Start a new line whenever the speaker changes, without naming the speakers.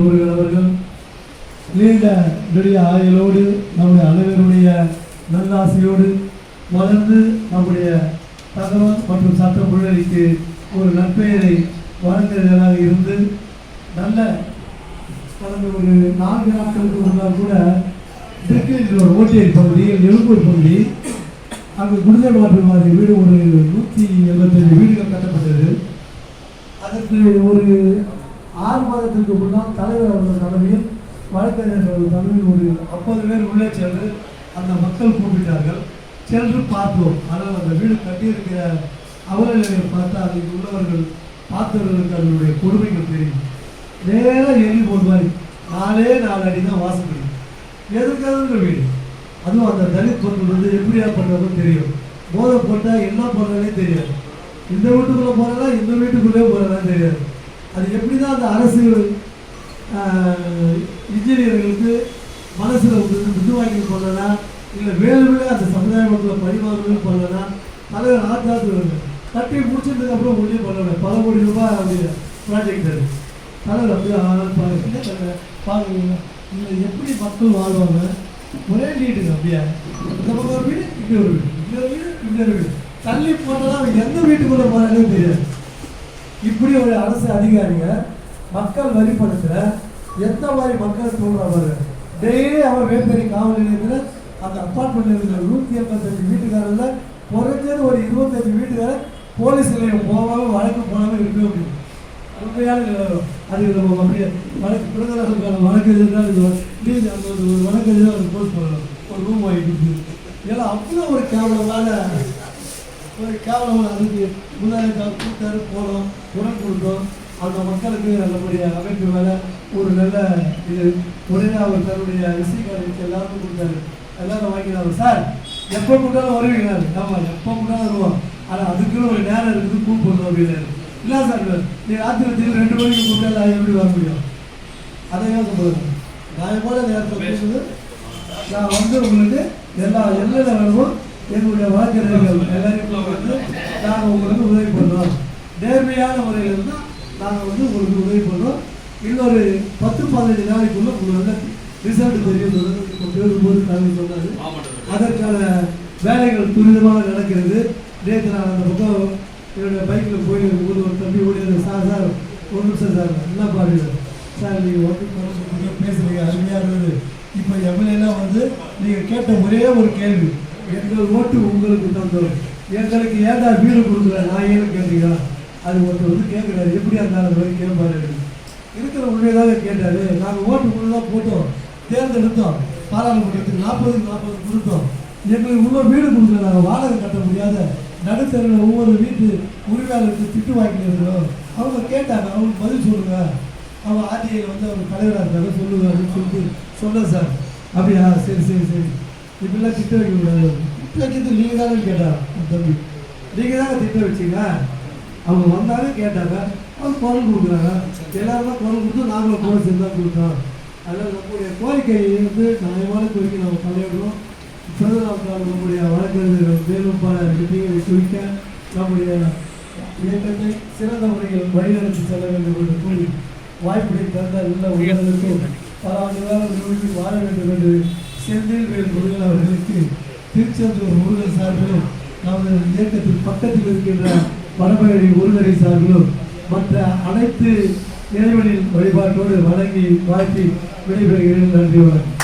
அவர்கள் அவர்கள் நீண்ட நெடிய ஆயுளோடு நம்முடைய அனைவருடைய நல்லாசையோடு வளர்ந்து நம்முடைய தகவல் மற்றும் சட்ட முன்னணிக்கு ஒரு நற்பெயரை வழங்குகிறதாக இருந்து நல்ல கடந்த ஒரு நான்கு நாட்களுக்கு முன்னால் கூட திருக்கேஜூர் ஓட்டியல் பகுதியில் எழும்பூர் பகுதி. அங்கு குடிசை மாற்று மாதிரி வீடு ஒரு நூற்றி எண்பத்தஞ்சு வீடுகள் கட்டப்பட்டது. அதற்கு ஒரு ஆறு மாதத்திற்கு முன்னால் தலைவர் அவர்கள் தலைமையில் வழக்கறிஞர் அவர்கள் தலைமையில் ஒரு ஐம்பது பேர் உள்ளே சென்று அந்த மக்கள் கூப்பிட்டார்கள். சென்று பார்த்தோம் ஆனால் அந்த வீடு கட்டியிருக்கிற அவலநிலையை பார்த்தா அதில் உள்ளவர்கள் பார்த்தவர்களுக்கு அதனுடைய கொடுமைகள் தெரியும். நேராக எலி போது மாதிரி நாலே நாலு அடி தான் வாசப்படி எதுக்காக வீடு? அதுவும் அந்த தலித் பொருள் வந்து எப்படியா பண்ணுறதும் தெரியும். போதை போட்டால் என்ன பண்ணுறதுனே தெரியாது. இந்த வீட்டுக்குள்ளே போகிறதா இந்த வீட்டுக்குள்ளே போகிறதா தெரியாது. அது எப்படி தான் அந்த அரசு இன்ஜினியர்களுக்கு மனசில் இது வாங்கி பண்ணலாம் இல்லை வேலுமே அந்த சமுதாய மக்கள் பரிமாறணும் பண்ணலனா தலைவர் ஆத்தாத்து கட்டி முடிச்சதுக்கு அப்புறம் பண்ணல. பல கோடி ரூபாய் அப்படி ப்ராஜெக்ட் அது. தலைவர் அப்படியே ஆள் பாருங்க. பாருங்க. இல்லை எப்படி மக்கள் வாழ்வாங்க? ஒரே வீடுங்க அப்படியே? இந்த பக்கம் ஒரு வீடு இன்னொரு வீடு இன்னொரு வீடு இன்னொரு வீடு. தள்ளி போட்டதா எந்த வீட்டுக்குள்ள போறானே தெரியாது. இப்படி ஒரு அரசு அதிகாரிங்க மக்கள் வரி பணத்துல எந்த மாதிரி மக்கள் தூங்குறாங்க டெய்லி அவன் வேப்பேரி காவல் நிலையத்தில் அந்த அப்பார்ட்மெண்ட்ல இருக்கிற நூற்றி எண்பத்தஞ்சு வீட்டுக்காரர்ல குறைஞ்சது ஒரு இருபத்தஞ்சு வீட்டுக்காரர் போலீஸ் நிலையம் போகாமல் வழக்கு போனாலும் இருக்க முடியும். உண்மையான அது நம்ம அப்படியே வழக்கு பிறந்தவர்களுக்கான வழக்கு எதிர்த்தால் இது ப்ளீஸ் அந்த ஒரு ஒரு வழக்கு எதிராக ஒரு போஸ்ட் பண்ணலாம் ஒரு ரூம் வாங்கிட்டு ஏன்னா அவ்வளோ ஒரு கேவலமான ஒரு கேவலம் அதுக்கு முன்னாடி கூட்டாரு போனோம் குரல் கொடுத்தோம். அந்த மக்களுக்கு நல்லபடிய அமைப்பு மேலே ஒரு நல்ல இது உடனே அவர் தன்னுடைய விசிகாரருக்கு எல்லாருக்கும் கொடுத்தாரு. எல்லாரும் வாங்கினாங்க சார் எப்போ கூட்டாலும் வருவீங்க ஆமாம் எப்போ கூட்டாலும் வருவோம். ஆனால் அதுக்குன்னு ஒரு நேரம் இருக்குது கூப்பிடணும் அப்படின்னாரு இல்லை சார் நீ ராத்திரி ரெண்டு மணிக்கு கூப்பிட்டா எப்படி வர முடியும்? அதை யோசனை பண்ணுங்க நான் போல நேரத்தில் பேசுது நான் வந்து உங்களுக்கு எல்லா என்னென்ன வேணுமோ எங்களுடைய வழக்கறிஞர்கள் எல்லாரையும் வந்து நாங்கள் உங்களுக்கு உதவி பண்ணுறோம் நேர்மையான முறையில் இருந்தால் நாங்கள் வந்து உங்களுக்கு உதவி பண்ணுறோம் இன்னொரு பத்து பதினஞ்சு நாளைக்குள்ள உங்களுக்கு ரிசல்ட் தெரியும் இப்போ பேரும்போது தலைமை சொன்னார். அதற்கான வேலைகள் துரிதமாக நடக்கிறது. நேற்று நான் அந்த பக்கம் என்னுடைய பைக்கில் போய் போது ஒரு தம்பி ஓடியது சார் சார் ஒரு நிமிஷம் சார் என்ன பாருங்க? சார் நீங்கள் வந்து பேசுகிறீங்க அருமையாக இருந்தது. இப்போ எம்எல்ஏலாம் வந்து நீங்கள் கேட்ட ஒரே ஒரு கேள்வி எங்கள் ஓட்டு உங்களுக்கு தந்தோம் எங்களுக்கு ஏன்டா வீடு கொடுக்கல நான் ஏன்னு கேட்டீங்களா? அது ஒருத்தர் வந்து கேட்குறாரு எப்படி இருந்தாலும் போய் கேட்பாரு இருக்கிற உண்மையதாக கேட்டாரு. நாங்கள் ஓட்டு கொண்டு தான் போட்டோம். தேர்ந்தெடுத்தோம். பாராளுமன்றத்துக்கு நாற்பதுக்கு நாற்பது கொடுத்தோம். எங்களுக்கு உள்ள வீடு கொடுக்கல நாங்கள் வாடகை கட்ட முடியாத நடுத்தரில் ஒவ்வொரு வீட்டு உரிமையாளருக்கு திட்டு வாங்கிட்டு இருக்கிறோம். அவங்க கேட்டாங்க அவங்க பதில் சொல்லுங்க. அவங்க ஆர்டிஐயில் வந்து அவங்க தலைவராக இருந்தாலும் சொல்லுங்க அப்படின்னு சொல்லிட்டு சொன்னேன் சார். அப்படியா? சரி சரி சரி. இப்படிலாம் திட்ட வைக்க முடியாது திட்ட வைக்கிறது நீங்கள் தானே கேட்டார் தம்பி நீங்கள் தானே திட்ட வச்சீங்க அவங்க வந்தாங்க கேட்டாங்க அவங்க குரல் கொடுக்குறாங்க எல்லாருமே குரல் கொடுத்து நாங்களும் குரல் செஞ்சால் கொடுத்தோம் அதனால் நம்முடைய கோரிக்கை வந்து நியாயமான கோரிக்கை நம்ம தலையிடுறோம் பிறந்தநாள் நம்முடைய வழக்கறிஞர்கள் மேலும் பல மீட்டிங்களை குறிக்க நம்முடைய இயக்கத்தை சிறந்த முறையில் வழிநடத்தி செல்ல வேண்டும் என்று கூறி வாய்ப்புகளை தந்த நல்ல உயர்ந்ததற்கும் பல ஆண்டு காலம் வாழ வேண்டும் என்று செந்தில் வேல் முருகன் அவர்களுக்கு திருச்செந்தூர் முருகன் சார்பிலும் நமது இயக்கத்தின் பக்கத்தில் இருக்கின்ற வடபழனி முருகரை சார்பிலும் மற்ற அனைத்து இறைவனின் வழிபாட்டோடு வழங்கி வாழ்த்தி விடைபெறுகிறேன். நன்றி வணக்கம்.